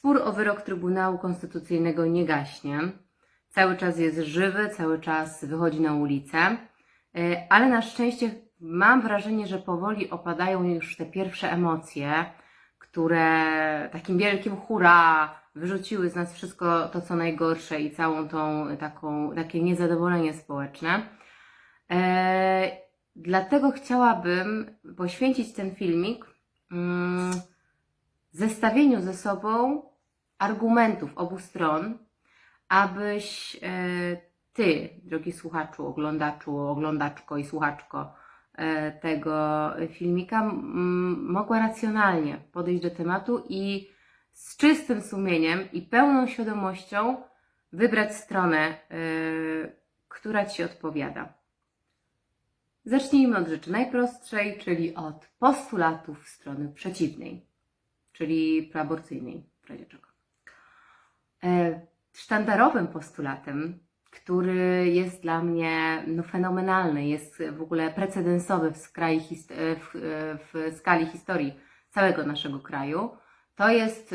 Spór o wyrok Trybunału Konstytucyjnego nie gaśnie. Cały czas jest żywy, cały czas wychodzi na ulicę, E, ale na szczęście mam wrażenie, że powoli opadają już te pierwsze emocje, które takim wielkim hurra wyrzuciły z nas wszystko to, co najgorsze i całą tą taką, takie niezadowolenie społeczne. E, dlatego chciałabym poświęcić ten filmik mm, zestawieniu ze sobą argumentów obu stron, abyś e, ty, drogi słuchaczu, oglądaczu, oglądaczko i słuchaczko e, tego filmika, mogła racjonalnie podejść do tematu i z czystym sumieniem i pełną świadomością wybrać stronę, e, która ci odpowiada. Zacznijmy od rzeczy najprostszej, czyli od postulatów strony przeciwnej, czyli preaborcyjnej, w razie czego. E, Sztandarowym postulatem, który jest dla mnie no, fenomenalny, jest w ogóle precedensowy w, e, w, e, w skali historii całego naszego kraju, to jest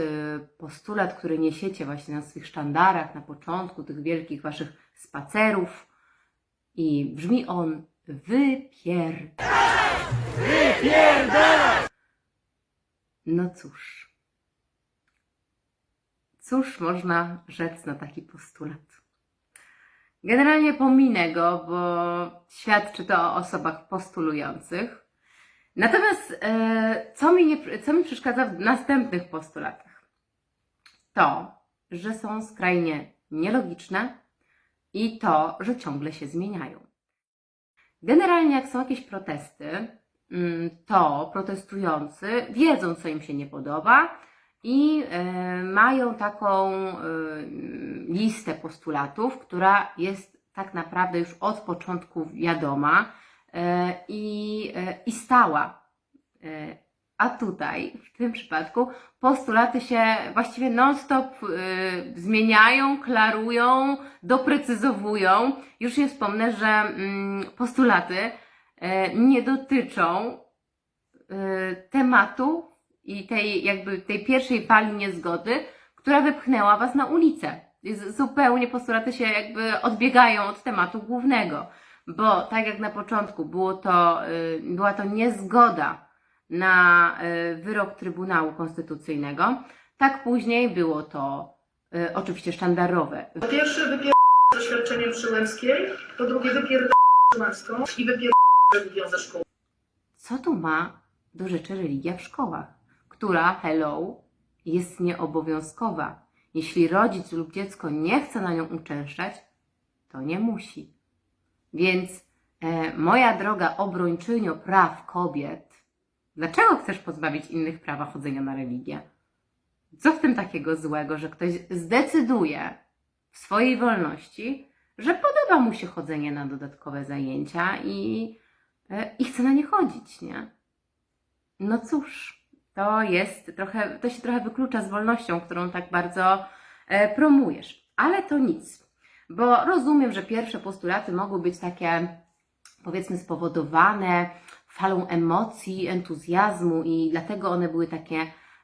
postulat, który niesiecie właśnie na swych sztandarach na początku tych wielkich waszych spacerów i brzmi on wypier... No cóż. Cóż można rzec na taki postulat? Generalnie pominę go, bo świadczy to o osobach postulujących. Natomiast e, co, mi nie, co mi przeszkadza w następnych postulatach? To, że są skrajnie nielogiczne i to, że ciągle się zmieniają. Generalnie, jak są jakieś protesty, mm, to protestujący wiedzą, co im się nie podoba i e, mają taką e, listę postulatów, która jest tak naprawdę już od początku wiadoma e, i, i stała. A tutaj, w tym przypadku, postulaty się właściwie non-stop e, zmieniają, klarują, doprecyzowują. Już nie wspomnę, że mm, postulaty e, nie dotyczą e, tematu i tej jakby tej pierwszej fali niezgody, która wypchnęła Was na ulicę. Z- Zupełnie postulaty się jakby odbiegają od tematu głównego, bo tak jak na początku było to, y, była to niezgoda na y, wyrok Trybunału Konstytucyjnego, tak później było to y, oczywiście sztandarowe Po pierwsze wypier... ze świadczeniem Przyłębskiej, po drugie wypier... Przyłębską i wypier... religią ze szkół. co tu ma do rzeczy religia w szkołach, która, hello, jest nieobowiązkowa. Jeśli rodzic lub dziecko nie chce na nią uczęszczać, to nie musi. Więc e, moja droga obrończynio praw kobiet, dlaczego chcesz pozbawić innych prawa chodzenia na religię? Co w tym takiego złego, że ktoś zdecyduje w swojej wolności, że podoba mu się chodzenie na dodatkowe zajęcia i, e, i chce na nie chodzić, nie? No cóż, to jest trochę, to się trochę wyklucza z wolnością, którą tak bardzo e, promujesz. Ale to nic, bo rozumiem, że pierwsze postulaty mogły być takie, powiedzmy, spowodowane falą emocji, entuzjazmu i dlatego one były takie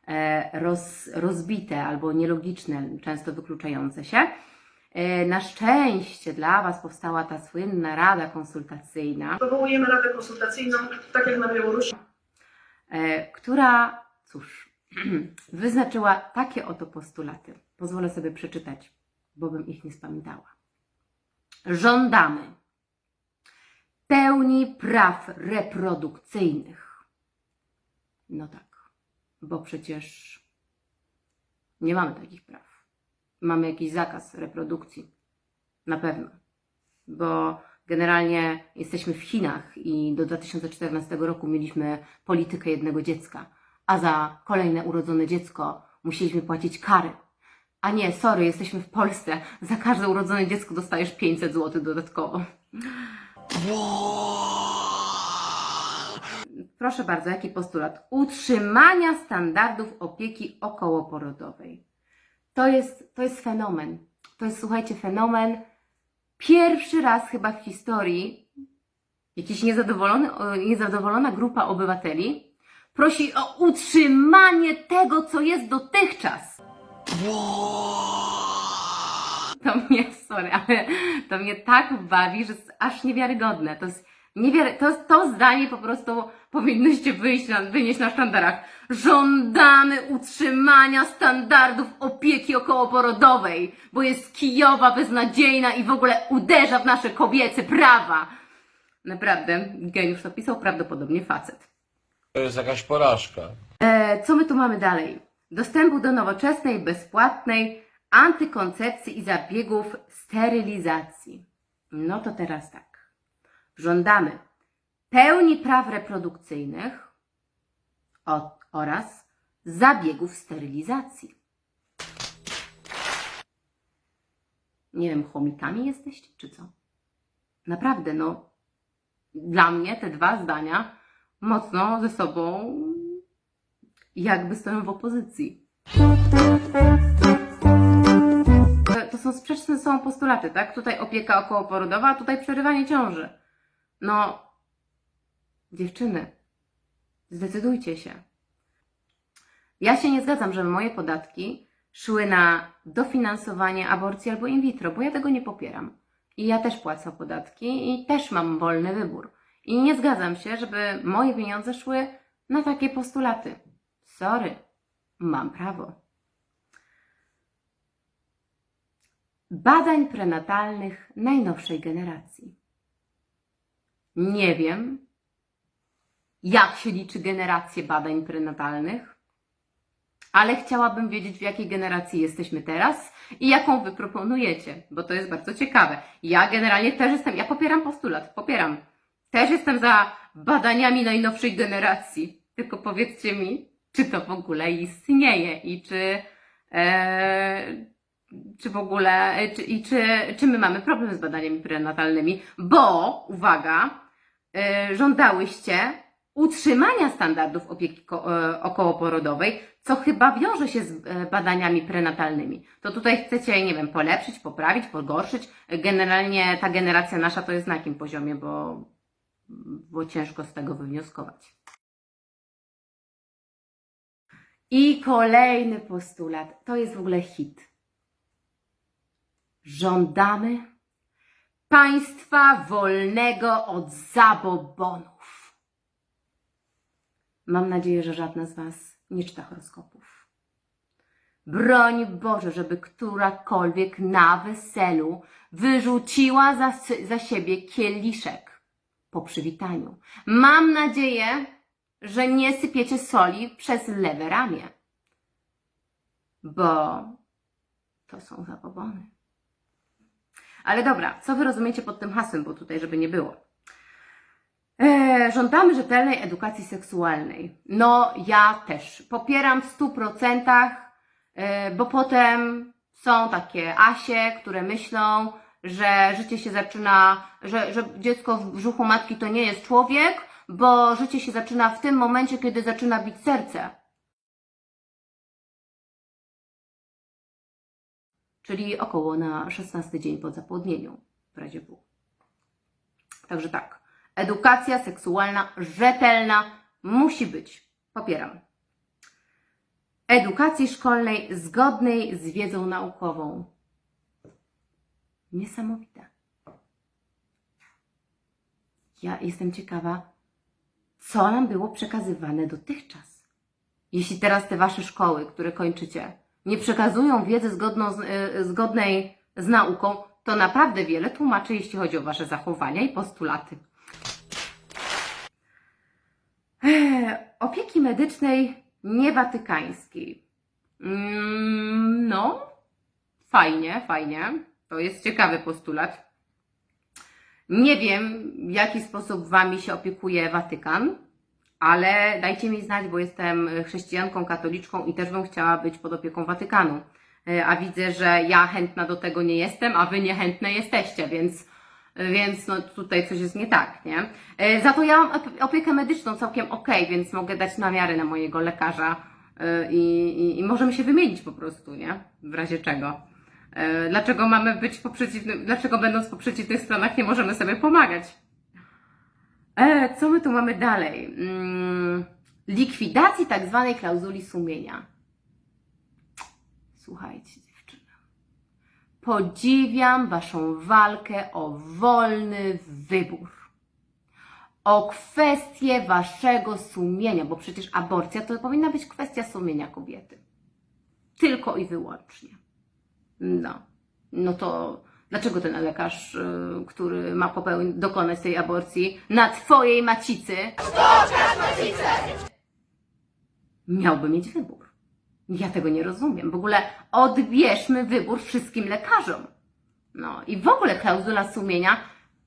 e, roz, rozbite albo nielogiczne, często wykluczające się. E, Na szczęście dla Was powstała ta słynna rada konsultacyjna, Powołujemy Radę Konsultacyjną, tak jak na Białorusi. która, cóż, wyznaczyła takie oto postulaty. Pozwolę sobie przeczytać, bo bym ich nie spamiętała. Żądamy pełni praw reprodukcyjnych. No tak, bo przecież nie mamy takich praw. Mamy jakiś zakaz reprodukcji. Na pewno. Bo generalnie jesteśmy w Chinach i do 2014 roku mieliśmy politykę jednego dziecka, a za kolejne urodzone dziecko musieliśmy płacić kary. A nie, sorry, jesteśmy w Polsce. Za każde urodzone dziecko dostajesz 500 zł dodatkowo. Proszę bardzo, jaki postulat? Utrzymania standardów opieki okołoporodowej. To jest, to jest fenomen. To jest, słuchajcie, fenomen. Pierwszy raz chyba w historii jakiś niezadowolony, niezadowolona grupa obywateli prosi o utrzymanie tego, co jest dotychczas. To mnie, sorry, ale to mnie tak bawi, że jest aż niewiarygodne. To jest niewiary... to, to zdanie po prostu powinnyście wyjść na, wynieść na sztandarach. Żądamy utrzymania standardów opieki okołoporodowej, bo jest kijowa, beznadziejna i w ogóle uderza w nasze kobiece prawa. Naprawdę, geniusz to pisał, prawdopodobnie facet. To jest jakaś porażka. E, co my tu mamy dalej? Dostępu do nowoczesnej, bezpłatnej antykoncepcji i zabiegów sterylizacji. No to teraz tak. Żądamy pełni praw reprodukcyjnych o, oraz zabiegów sterylizacji. Nie wiem, chomikami jesteście, czy co? Naprawdę, no, dla mnie te dwa zdania mocno ze sobą jakby stoją w opozycji. To- są sprzeczne ze sobą postulaty, tak? Tutaj opieka okołoporodowa, tutaj przerywanie ciąży. No, dziewczyny, zdecydujcie się. Ja się nie zgadzam, żeby moje podatki szły na dofinansowanie aborcji albo in vitro, bo ja tego nie popieram. I ja też płacę podatki i też mam wolny wybór. I nie zgadzam się, żeby moje pieniądze szły na takie postulaty. Sorry, mam prawo. Badań prenatalnych najnowszej generacji. Nie wiem, jak się liczy generację badań prenatalnych, ale chciałabym wiedzieć, w jakiej generacji jesteśmy teraz i jaką wy proponujecie, bo to jest bardzo ciekawe. Ja generalnie też jestem, ja popieram postulat, popieram. Też jestem za badaniami najnowszej generacji. Tylko powiedzcie mi, czy to w ogóle istnieje i czy, e, czy w ogóle, e, czy, i czy, czy my mamy problem z badaniami prenatalnymi, bo, uwaga, e, żądałyście utrzymania standardów opieki e, okołoporodowej, co chyba wiąże się z e, badaniami prenatalnymi. To tutaj chcecie, nie wiem, polepszyć, poprawić, pogorszyć. Generalnie ta generacja nasza to jest na jakim poziomie, bo, bo ciężko z tego wywnioskować. I kolejny postulat. To jest w ogóle hit. Żądamy państwa wolnego od zabobonów. Mam nadzieję, że żadna z Was nie czyta horoskopów. Broń Boże, żeby którakolwiek na weselu wyrzuciła za, za siebie kieliszek po przywitaniu. Mam nadzieję, że nie sypiecie soli przez lewe ramię, bo to są zabobony. Ale dobra, co wy rozumiecie pod tym hasłem, bo tutaj, żeby nie było. Eee, żądamy rzetelnej edukacji seksualnej. No, ja też. Popieram w stu procentach, e, bo potem są takie Asie, które myślą, że życie się zaczyna, że, że dziecko w brzuchu matki to nie jest człowiek, bo życie się zaczyna w tym momencie, kiedy zaczyna bić serce. Czyli około na 16 dzień po zapłodnieniu, w razie W. Także tak, edukacja seksualna rzetelna musi być. Popieram. Edukacji szkolnej zgodnej z wiedzą naukową. Niesamowite. Ja jestem ciekawa, co nam było przekazywane dotychczas. Jeśli teraz te wasze szkoły, które kończycie, nie przekazują wiedzy zgodną z, y, zgodnej z nauką, to naprawdę wiele tłumaczy, jeśli chodzi o wasze zachowania i postulaty. Eee, opieki medycznej niewatykańskiej. Mm, no, fajnie, fajnie. To jest ciekawy postulat. Nie wiem, w jaki sposób Wami się opiekuje Watykan, ale dajcie mi znać, bo jestem chrześcijanką katoliczką i też bym chciała być pod opieką Watykanu. E, A widzę, że ja chętna do tego nie jestem, a Wy niechętne jesteście, więc, więc no tutaj coś jest nie tak, nie? E, Za to ja mam op- opiekę medyczną całkiem ok, więc mogę dać namiary na mojego lekarza e, i, i, i możemy się wymienić po prostu, nie? W razie czego. E, Dlaczego mamy być po przeciwnym, dlaczego będąc po przeciwnych stronach nie możemy sobie pomagać? E, co my tu mamy dalej? Mm, likwidacji tak zwanej klauzuli sumienia. Słuchajcie, dziewczyny. Podziwiam Waszą walkę o wolny wybór. O kwestię Waszego sumienia, bo przecież aborcja to powinna być kwestia sumienia kobiety. Tylko i wyłącznie. No. No to dlaczego ten lekarz, y, który ma popełnić, dokonać tej aborcji na Twojej macicy, miałby mieć wybór? Ja tego nie rozumiem. W ogóle odbierzmy wybór wszystkim lekarzom. No i w ogóle klauzula sumienia,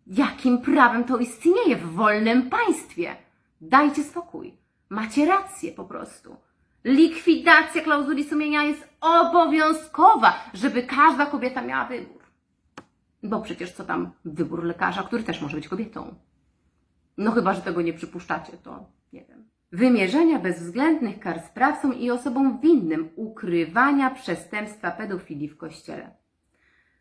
jakim prawem to istnieje w wolnym państwie? Dajcie spokój. Macie rację po prostu. Likwidacja klauzuli sumienia jest obowiązkowa, żeby każda kobieta miała wybór. Bo przecież co tam wybór lekarza, który też może być kobietą. No chyba, że tego nie przypuszczacie, to nie wiem. Wymierzenia bezwzględnych kar sprawcom i osobom winnym ukrywania przestępstwa pedofilii w Kościele.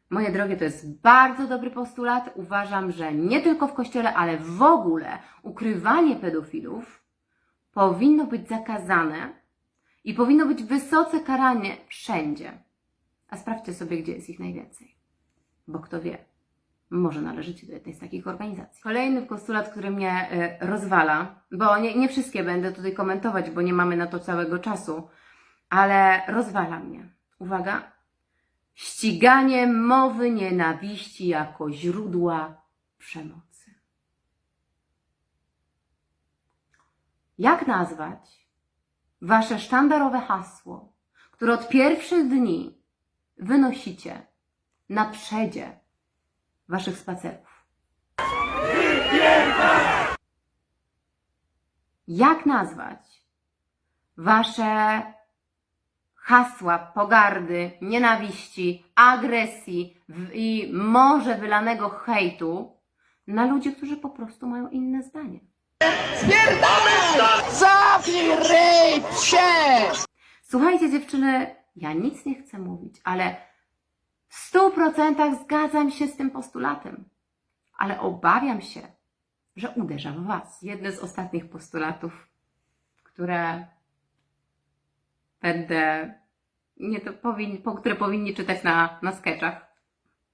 Moje drogie, to jest bardzo dobry postulat. Uważam, że nie tylko w Kościele, ale w ogóle ukrywanie pedofilów powinno być zakazane i powinno być wysoce karane wszędzie. A sprawdźcie sobie, gdzie jest ich najwięcej. Bo kto wie, może należycie do jednej z takich organizacji. Kolejny postulat, który mnie y, rozwala, bo nie, nie wszystkie będę tutaj komentować, bo nie mamy na to całego czasu, ale rozwala mnie. Uwaga. Ściganie mowy nienawiści jako źródła przemocy. Jak nazwać wasze sztandarowe hasło, które od pierwszych dni wynosicie na przedzie waszych spacerów? Jak nazwać wasze hasła pogardy, nienawiści, agresji i morze wylanego hejtu na ludzi, którzy po prostu mają inne zdanie? Zamknij ryj, psie! Słuchajcie, dziewczyny, ja nic nie chcę mówić, ale w stu procentach zgadzam się z tym postulatem, ale obawiam się, że uderza w Was. Jedne z ostatnich postulatów, które będę, nie to po, które powinni czytać na, na sketchach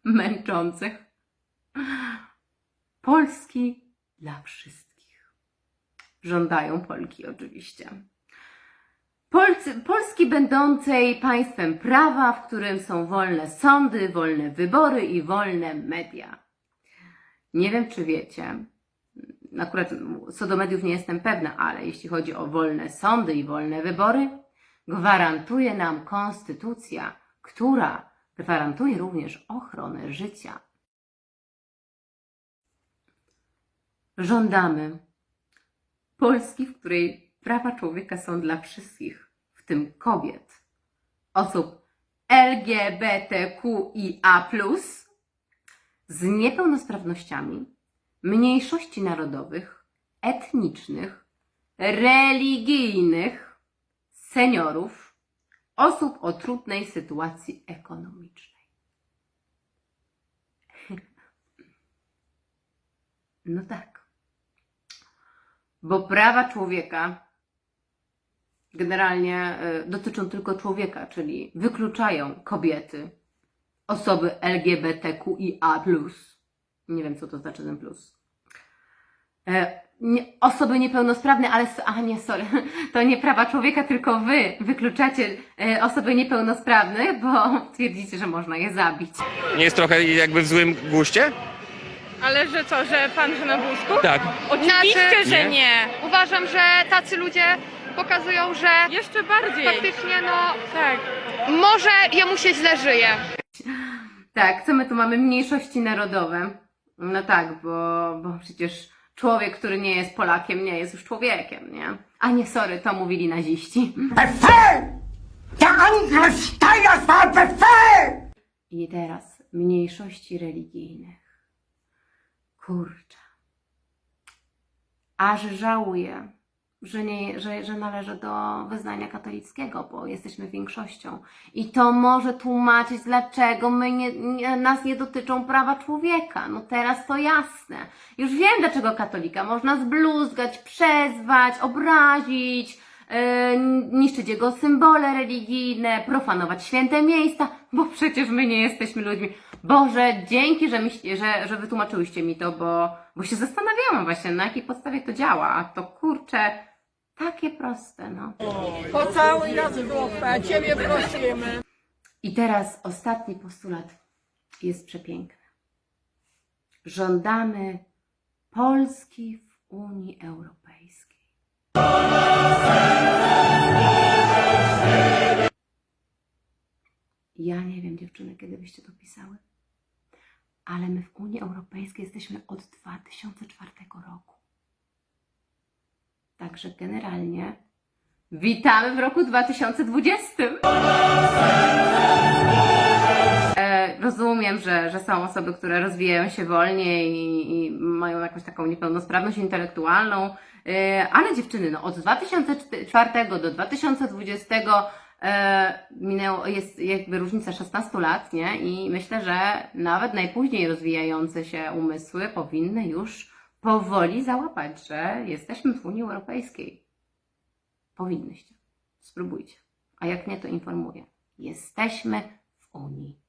męczących. Polski dla wszystkich. Żądają Polki oczywiście. Polcy, Polski będącej państwem prawa, w którym są wolne sądy, wolne wybory i wolne media. Nie wiem, czy wiecie, akurat co do mediów nie jestem pewna, ale jeśli chodzi o wolne sądy i wolne wybory, gwarantuje nam konstytucja, która gwarantuje również ochronę życia. Żądamy Polski, w której prawa człowieka są dla wszystkich, w tym kobiet, osób LGBTQIA, z niepełnosprawnościami, mniejszości narodowych, etnicznych, religijnych, seniorów, osób o trudnej sytuacji ekonomicznej. No tak. Bo prawa człowieka generalnie y, dotyczą tylko człowieka, czyli wykluczają kobiety, osoby LGBTQIA. Nie wiem, co to znaczy ten plus. E, nie, osoby niepełnosprawne, ale. A nie, sorry. To nie prawa człowieka, tylko wy wykluczacie e, osoby niepełnosprawne, bo twierdzicie, że można je zabić. Nie jest trochę jakby w złym guście? Ale że co, że pan na wózku? Tak. Oczywiście, Znaczy- że nie. Uważam, że tacy ludzie pokazują, że Jeszcze bardziej. faktycznie no Tak. może jemu się źle żyje. Tak, co my tu mamy? Mniejszości narodowe. No tak, bo, bo przecież człowiek, który nie jest Polakiem, nie jest już człowiekiem, nie? A nie, sorry, to mówili naziści. Befehl! Der Angriff Steiners war Befehl! I teraz mniejszości religijnych. Kurczę. Aż żałuję, że, nie, że, że należę do wyznania katolickiego, bo jesteśmy większością. I to może tłumaczyć, dlaczego my nie, nie, nas nie dotyczą prawa człowieka. No teraz to jasne. Już wiem, dlaczego katolika można zbluzgać, przezwać, obrazić, e, niszczyć jego symbole religijne, profanować święte miejsca, bo przecież my nie jesteśmy ludźmi. Boże, dzięki, że, mi, że, że wytłumaczyłyście mi to, bo, bo się zastanawiałam właśnie, na jakiej podstawie to działa. A to kurczę, takie proste, no. Pocałuj nas w a ciebie prosimy. I teraz ostatni postulat jest przepiękny. Żądamy Polski w Unii Europejskiej. Ja nie wiem, dziewczyny, kiedy byście to pisały, ale my w Unii Europejskiej jesteśmy od 2004 roku. Także generalnie witamy w roku 2020. E, rozumiem, że, że są osoby, które rozwijają się wolniej i, i mają jakąś taką niepełnosprawność intelektualną, e, ale dziewczyny, no od 2004 do 2020 e, minęło, jest jakby różnica 16 lat, nie? I myślę, że nawet najpóźniej rozwijające się umysły powinny już powoli załapać, że jesteśmy w Unii Europejskiej. Powinnyście. Spróbujcie. A jak nie, to informuję. Jesteśmy w Unii